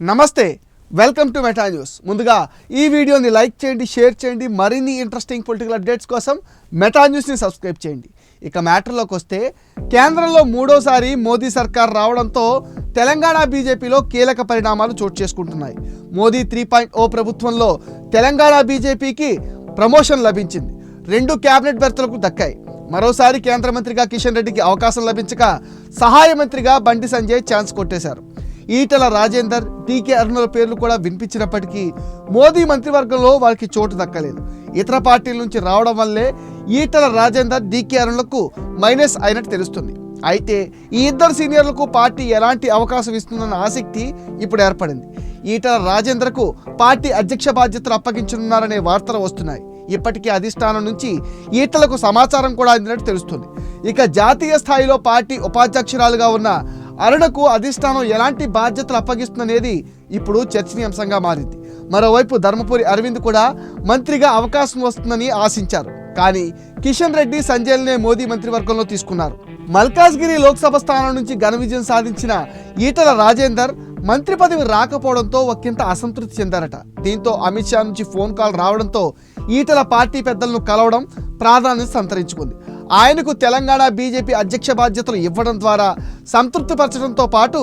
నమస్తే welcome to meta news. ముందుగా ఈ వీడియోని లైక్ చేయండి షేర్ చేయండి మరిన్ని ఇంట్రెస్టింగ్ పొలిటికల్ అప్డేట్స్ కోసం మెటా న్యూస్ని సబ్స్క్రైబ్ చేయండి. ఇక మ్యాటర్లోకి వస్తే కేంద్రంలో మూడోసారి మోదీ సర్కార్ రావడంతో తెలంగాణ బీజేపీలో కీలక పరిణామాలు చోటు చేసుకుంటున్నాయి. మోదీ త్రీ పాయింట్ ఓ ప్రభుత్వంలో తెలంగాణ బీజేపీకి ప్రమోషన్ లభించింది. రెండు క్యాబినెట్ బెర్తలకు దక్కాయి. మరోసారి కేంద్ర మంత్రిగా కిషన్ రెడ్డికి అవకాశం లభించక సహాయ మంత్రిగా బండి సంజయ్ ఛాన్స్ కొట్టేశారు. ఈటల రాజేందర్ టీకే అరుణుల పేర్లు కూడా వినిపించినప్పటికీ మోదీ మంత్రివర్గంలో వారికి చోటు దక్కలేదు. ఇతర పార్టీల నుంచి రావడం వల్లే ఈటల రాజేందర్ డీకే అరుణులకు మైనస్ అయినట్టు తెలుస్తుంది. అయితే ఈ ఇద్దరు సీనియర్లకు పార్టీ ఎలాంటి అవకాశం ఇస్తుందన్న ఆసక్తి ఇప్పుడు ఏర్పడింది. ఈటల రాజేందర్కు పార్టీ అధ్యక్ష బాధ్యతలు అప్పగించనున్నారనే వార్తలు వస్తున్నాయి. ఇప్పటికే అధిష్టానం నుంచి ఈటలకు సమాచారం కూడా అందినట్టు తెలుస్తుంది. ఇక జాతీయ స్థాయిలో పార్టీ ఉపాధ్యక్షురాలుగా ఉన్న అరుణకు అధిష్టానం ఎలాంటి బాధ్యతలు అప్పగిస్తుందనేది ఇప్పుడు చర్చనీయాంశంగా మారింది. మరోవైపు ధర్మపురి అరవింద్ కూడా మంత్రిగా అవకాశం వస్తుందని ఆశించారు. కానీ కిషన్ రెడ్డి సంజయ్నే మోదీ మంత్రివర్గంలో తీసుకున్నారు. మల్కాజ్గిరి లోక్సభ స్థానం నుంచి ఘన విజయం సాధించిన ఈటల రాజేందర్ మంత్రి పదవి రాకపోవడంతో ఒకంత అసంతృప్తి చెందారట. దీంతో అమిత్ షా నుంచి ఫోన్ కాల్ రావడంతో ఈటల పార్టీ పెద్దలను కలవడం ప్రాధాన్యత సంతరించుకుంది. ఆయనకు తెలంగాణ బీజేపీ అధ్యక్ష బాధ్యతలు ఇవ్వడం ద్వారా సంతృప్తిపరచడంతో పాటు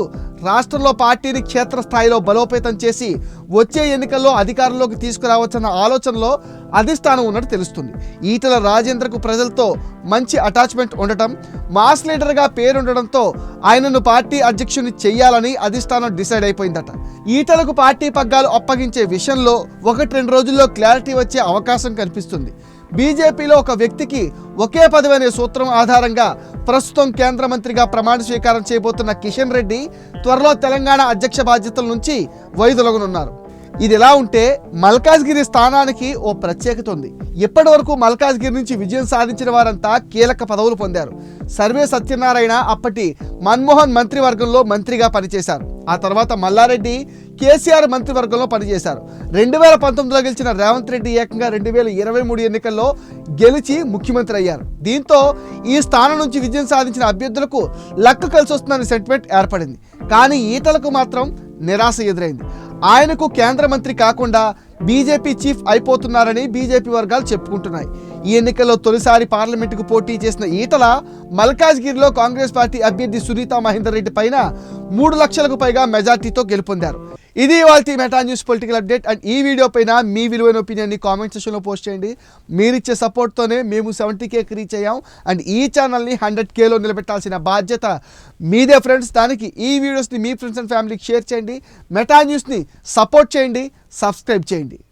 రాష్ట్రంలో పార్టీని క్షేత్రస్థాయిలో బలోపేతం చేసి వచ్చే ఎన్నికల్లో అధికారంలోకి తీసుకురావచ్చన్న ఆలోచనలో అధిష్టానం ఉన్నట్టు తెలుస్తుంది. ఈటల రాజేంద్రకు ప్రజలతో మంచి అటాచ్మెంట్ ఉండటం మాస్ లీడర్గా పేరుండడంతో ఆయనను పార్టీ అధ్యక్షుని చేయాలని అధిష్టానం డిసైడ్ అయిపోయిందట. ఈటలకు పార్టీ పగ్గాలు అప్పగించే విషయంలో ఒకటి రెండు రోజుల్లో క్లారిటీ వచ్చే అవకాశం కనిపిస్తుంది. బీజేపీలో ఒక వ్యక్తికి ఒకే పదవి అనే సూత్రం ఆధారంగా ప్రస్తుతం కేంద్ర మంత్రిగా ప్రమాణ స్వీకారం చేయబోతున్న కిషన్ రెడ్డి త్వరలో తెలంగాణ అధ్యక్ష బాధ్యతల నుంచి వైదొలగనున్నారు. ఇది ఎలా ఉంటే మల్కాజ్గిరి స్థానానికి ఓ ప్రత్యేకత ఉంది. ఇప్పటి వరకు మల్కాజ్గిరి నుంచి విజయం సాధించిన వారంతా కీలక పదవులు పొందారు. సర్వే సత్యనారాయణ అప్పటి మన్మోహన్ మంత్రివర్గంలో మంత్రిగా పనిచేశారు. ఆ తర్వాత మల్లారెడ్డి కేసీఆర్ మంత్రివర్గంలో పనిచేశారు. రెండు వేల పంతొమ్మిదిలో గెలిచిన రేవంత్ రెడ్డి ఏకంగా రెండు వేల ఇరవై మూడు ఎన్నికల్లో గెలిచి ముఖ్యమంత్రి అయ్యారు. దీంతో ఈ స్థానం నుంచి విజయం సాధించిన అభ్యర్థులకు లక్క కలిసి వస్తుందనే సెంటిమెంట్ ఏర్పడింది. కానీ ఈతలకు మాత్రం నిరాశ ఎదురైంది. ఆయనకు కేంద్ర మంత్రి కాకుండా బీజేపీ చీఫ్ అయిపోతున్నారని బీజేపీ వర్గాలు చెప్పుకుంటున్నాయి. ఈ ఎన్నికల్లో తొలిసారి పార్లమెంటుకు పోటీ చేసిన ఈటల మల్కాజ్గిరిలో కాంగ్రెస్ పార్టీ అభ్యర్థి సునీత మహేందర్ రెడ్డి పైన మూడు లక్షలకు పైగా మెజార్టీతో గెలుపొందారు. ఇది వాళ్ళ Meta news political update. And ఈ వీడియో పైన మీ విలువైన ఒపీనియన్ని కామెంట్ సెక్షన్లో పోస్ట్ చేయండి. మీరిచ్చే సపోర్ట్తోనే మేము సెవెంటీ కేకి రీచ్ అయ్యాం. అండ్ ఈ ఛానల్ని హండ్రెడ్ కేలో నిలబెట్టాల్సిన బాధ్యత మీదే ఫ్రెండ్స్ దానికి ఈ వీడియోస్ని మీ ఫ్రెండ్స్ అండ్ ఫ్యామిలీకి షేర్ చేయండి. మెటా న్యూస్ని సపోర్ట్ చేయండి. సబ్స్క్రైబ్ చేయండి.